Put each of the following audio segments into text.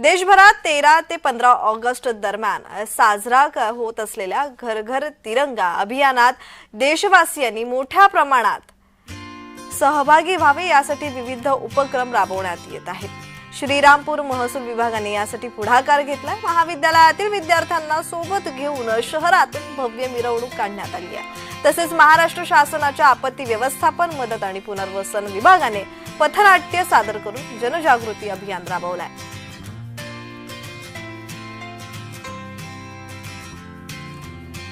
देशभरात तेरा ते पंधरा ऑगस्ट दरम्यान साजरा क- होत असलेल्या घर घर तिरंगा अभियानात देशवासियांनी मोठ्या प्रमाणात सहभागी व्हावे यासाठी विविध उपक्रम राबवण्यात येत आहेत. श्रीरामपूर महसूल विभागाने यासाठी पुढाकार घेतला. महाविद्यालयातील विद्यार्थ्यांना सोबत घेऊन शहरातून भव्य मिरवणूक काढण्यात आली आहे. तसेच महाराष्ट्र शासनाच्या आपत्ती व्यवस्थापन मदत आणि पुनर्वसन विभागाने पथनाट्य सादर करून जनजागृती अभियान राबवलंय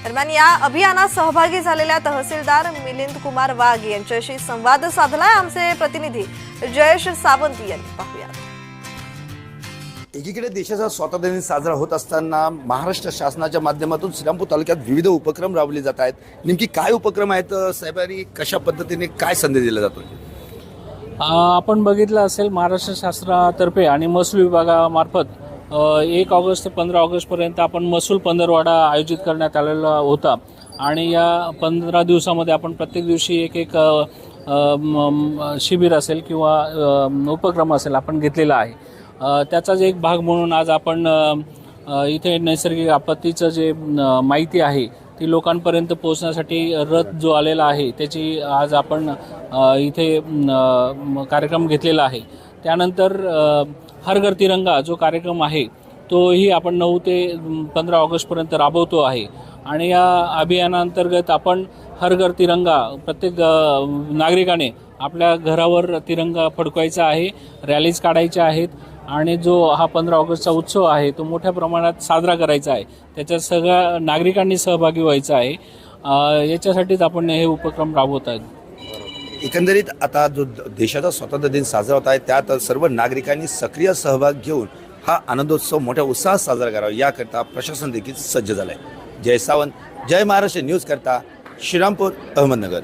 दरम्यान या अभियानात सहभागी झालेल्या तहसीलदार मिलिंद कुमार वाघ यांच्याशी संवाद साधलाय. आमचे प्रतिनिधी जयेश सावंत यांनी पाहूयात. एकीकडे देशाचा स्वातंत्र्य दिन साजरा होत असताना महाराष्ट्र शासनाच्या माध्यमातून श्रीरामपूर तालुक्यात विविध उपक्रम राबवले जात आहेत. नेमकी काय उपक्रम आहेत साहेबांनी कशा पद्धतीने काय संदेश दिला जातो आपण बघितलं असेल महाराष्ट्र शासनातर्फे आणि महसूल विभागामार्फत एक ऑगस्ट ते पंधरा ऑगस्टपर्यंत आपण महसूल पंधरवाडा आयोजित करण्यात आलेला होता. आणि या पंधरा दिवसामध्ये आपण प्रत्येक दिवशी एक एक शिबिर असेल किंवा उपक्रम असेल आपण घेतलेला आहे. त्याचाच एक भाग म्हणून आज आपण इथे नैसर्गिक आपत्तीचं जे माहिती आहे ती लोकांपर्यंत पोहोचण्यासाठी रथ जो आलेला आहे त्याची आज आपण इथे कार्यक्रम घेतलेला आहे. त्यानंतर हर घर तिरंगा जो कार्यक्रम आहे तोही आपण नऊ ते पंधरा ऑगस्टपर्यंत राबवतो आहे. आणि या अभियानांतर्गत आपण हर घर तिरंगा प्रत्येक नागरिकाने आपल्या घरावर तिरंगा फडकवायचा आहे रॅलीज काढायच्या आहेत आणि जो हा पंधरा ऑगस्टचा उत्सव आहे तो मोठ्या प्रमाणात साजरा करायचा आहे. त्याच्यात सगळ्या नागरिकांनी सहभागी व्हायचा आहे. याच्यासाठीच आपण हे उपक्रम राबवत आहेत. एकंदरीत आता जो द- देशाचा स्वातंत्र्य दिन साजरा होत आहे त्यात सर्व नागरिकांनी सक्रिय सहभाग घेऊन हा आनंदोत्सव मोठ्या उत्साहात साजरा करावा याकरता प्रशासन देखील सज्ज झालंय. जय सावंत जय महाराष्ट्र न्यूज करता श्रीरामपूर अहमदनगर.